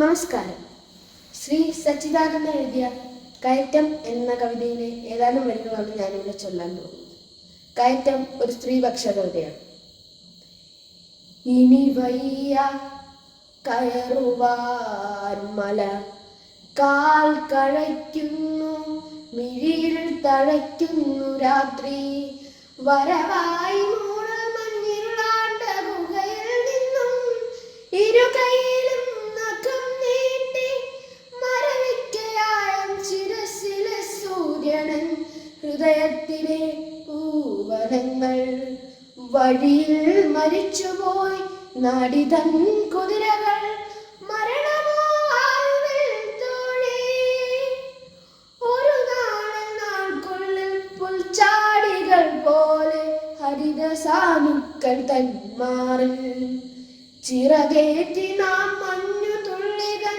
നമസ്കാരം. ശ്രീ സച്ചിദാനന്ദ എഴുതിയ കയറ്റം എന്ന കവിതയിലെ ഏതാനും വരികളാണ് ഞാനിവിടെ ചൊല്ലാൻ പോകുന്നത്. കയറ്റം ഒരു സ്ത്രീപക്ഷ കവിതയാണ്. ഇനി വയ്യ കയറുവാൻ മല കാൽ കഴയ്ക്കുന്നു മിഴിയിൽ തഴയ്ക്കുന്നു രാത്രി വരവായി ഹൃദയത്തിലെ പൂവനങ്ങൾ വഴിയിൽ മരിച്ചുപോയി നാടിതൻ കുതിരകൾ പോലെ തന്മാറിൽ. ചിറകേറ്റി നാം മഞ്ഞു തുള്ളികൾ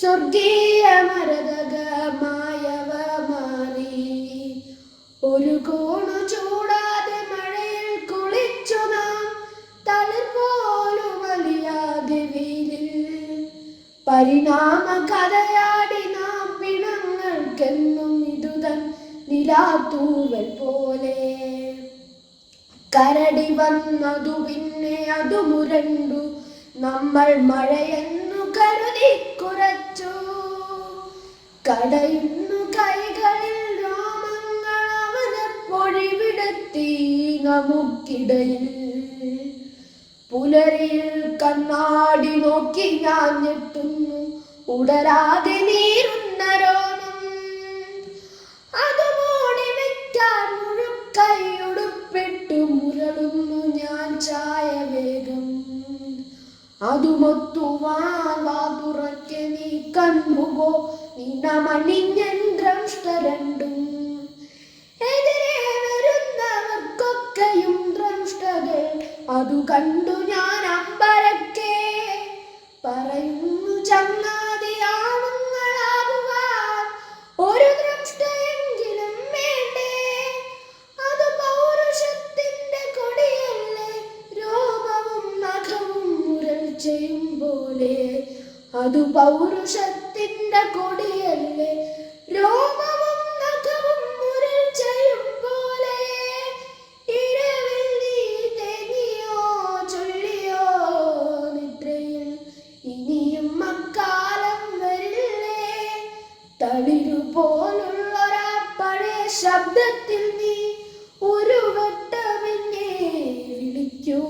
സ്വർഗീയ മരതകമായവ മാറി ഒരു കോണു ചൂടാതെ മഴയിൽ കുളിച്ചു നാം തളിർ പോലും വലിയാതെ വെയിലിൽ പരിണാമ കഥയാടി നാം പിണങ്ങൾക്കെന്നും ഇതുതൻ നിലാത്തൂവൽ പോലെ. കരടി വന്നതു പിന്നെ അതു മുരണ്ടു നമ്മൾ മഴയെന്നു കരുതി കുറച്ചു. കടയുന്നു പൊഴിവിടത്തി നമുക്കിടയിൽ പുലരിൽ കണ്ണാടി നോക്കി ഞാൻ ഞെട്ടുന്നു. ഉടരാതെ നീറുന്ന രോമം. അത് മൂടി വെക്കാൻ മുഴുക്കൈയുടുപ്പിട്ടു മുരളുന്നു ഞാൻ ചായ വേഗം. അതുമൊത്തുവാൻ തുറക്കെ നീ കണ്ണുപോ നിന്നമണിഞ്ഞന്ത്രംഷ്ടരണ്ടും എതിരെ അതു കണ്ടു ഞാൻ അമ്പരക്കെ. പറയുന്നു ചങ്ങാതിയാണുങ്ങളാകുവാൻ ഒരു ദ്രഷ്ടയെങ്കിലും വേണ്ടേ? അത് പൗരുഷത്തിന്റെ കൊടിയല്ലേ? രോമവും നഖവും മുരൽ ചെയ്യും പോലെ. അത് പൗരുഷത്തിന്റെ കൊടിയല്ലേ? രോമവും തളിരു പോലുള്ളൊരാപ്പഴയ ശബ്ദത്തിൽ നീ ഒരു വട്ടമെന്നെ വിളിക്കൂ.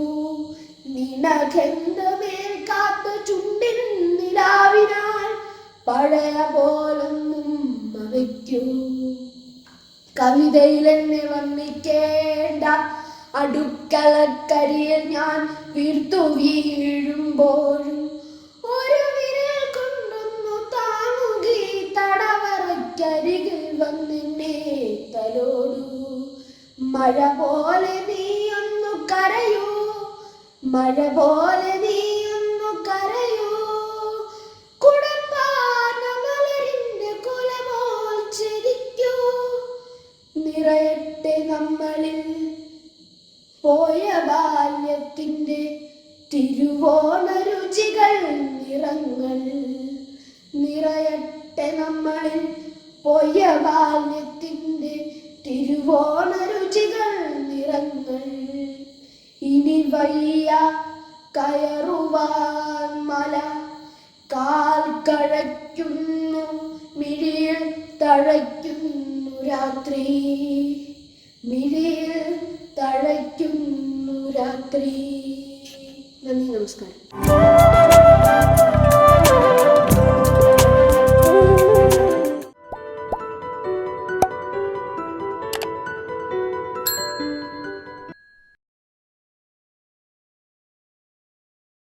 നിനക്കെന്തമേൽ കാത്ത ചുണ്ടിൻ നിലാവിനാൽ പഴയ പോലൊന്നും വയ്ക്കൂ കവിതയിൽ എന്നെ വർണിക്കേണ്ട അടുക്കളക്കരിയിൽ ഞാൻ വീർത്തു വീഴുമ്പോഴും മഴ പോലെ നീയൊന്നു കരയൂ. മഴ പോലെ നീയൊന്നു കരയൂ. കുടപ്പാനമലരിന്റെ കുലമോൾ ചിരിക്കൂ. നിറയട്ടെ നമ്മളിൽ പോയ ബാല്യത്തിന്റെ തിരുവോണ രുചികൾ നിറങ്ങൾ. നിറയട്ടെ നമ്മളിൽ പോയ ബാല്യത്തിന്റെ തിരുവോണ വയ്യ കയറുവാൻ മല കാൽ കഴയ്ക്കുന്നു മിഴിയിൽ തഴയ്ക്കുന്നു രാത്രി. മിഴിയിൽ തഴയ്ക്കുന്നു രാത്രി. നന്ദി നമസ്കാരം.